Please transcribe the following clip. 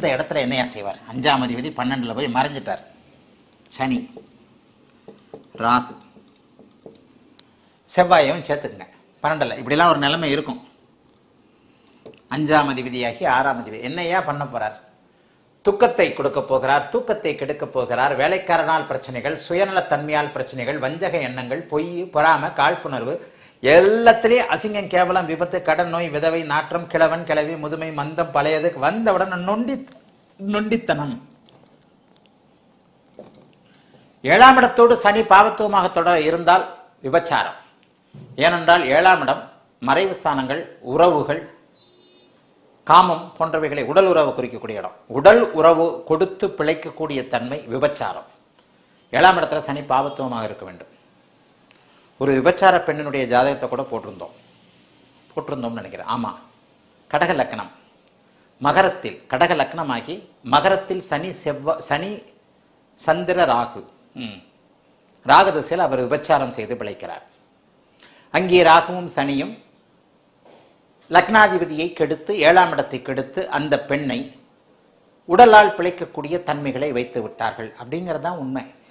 இந்த இடத்துல என்னையா செய்வார்? அஞ்சாம் அதிபதி பன்னெண்டில் போய் மறைஞ்சிட்டார். சனி ராகு. செவ்வாயும் சேர்த்துக்குங்க. பன்னெண்டில். இப்படிலாம் ஒரு நிலைமை இருக்கும். அஞ்சாம் அதிபதியாகி ஆறாம் அதிபதி. என்னையா பண்ண போகிறார் துக்கத்தை கொடுக்க போகிறார் தூக்கத்தை கெடுக்க போகிறார் வேலைக்காரனால் பிரச்சனைகள் சுயநலத்தன்மையால் பிரச்சனைகள் வஞ்சக எண்ணங்கள் பொய் பொறாம காழ்ப்புணர்வு எல்லாத்திலையும் அசிங்கம் கேவலம் விபத்து கடன் நோய் விதவை நாற்றம் கிழவன் கிழவி முதுமை மந்தம் பழையது வந்தவுடன் நொண்டி நொண்டித்தனம். ஏழாம் இடத்தோடு சனி பாவத்துவமாக தொடர இருந்தால் விபச்சாரம். ஏனென்றால் ஏழாம் இடம் மறைவு ஸ்தானங்கள் உறவுகள் காமம் போன்றவைகளை உடல் உறவு குறிக்கக்கூடிய இடம். உடல் உறவு கொடுத்து பிழைக்கக்கூடிய தன்மை விபச்சாரம். ஏழாம் இடத்துல சனி பாவத்துவமாக இருக்க வேண்டும். ஒரு விபச்சார பெண்ணினுடைய ஜாதகத்தை கூட போட்டிருந்தோம். போட்டிருந்தோம்னு நினைக்கிறேன். ஆமாம் கடக லக்னம். மகரத்தில் கடக லக்னமாகி மகரத்தில் சனி செவ்வ சனி சந்திர ராகு. ராகதசையில் அவர் விபச்சாரம் செய்து பிழைக்கிறார். அங்கே ராகுவும் சனியும் லக்னாதிபதியை கெடுத்து ஏழாம் இடத்தை கெடுத்து அந்த பெண்ணை உடலால் பிழைக்கக்கூடிய தன்மைகளை வைத்து விட்டார்கள். அப்படிங்கிறது தான் உண்மை.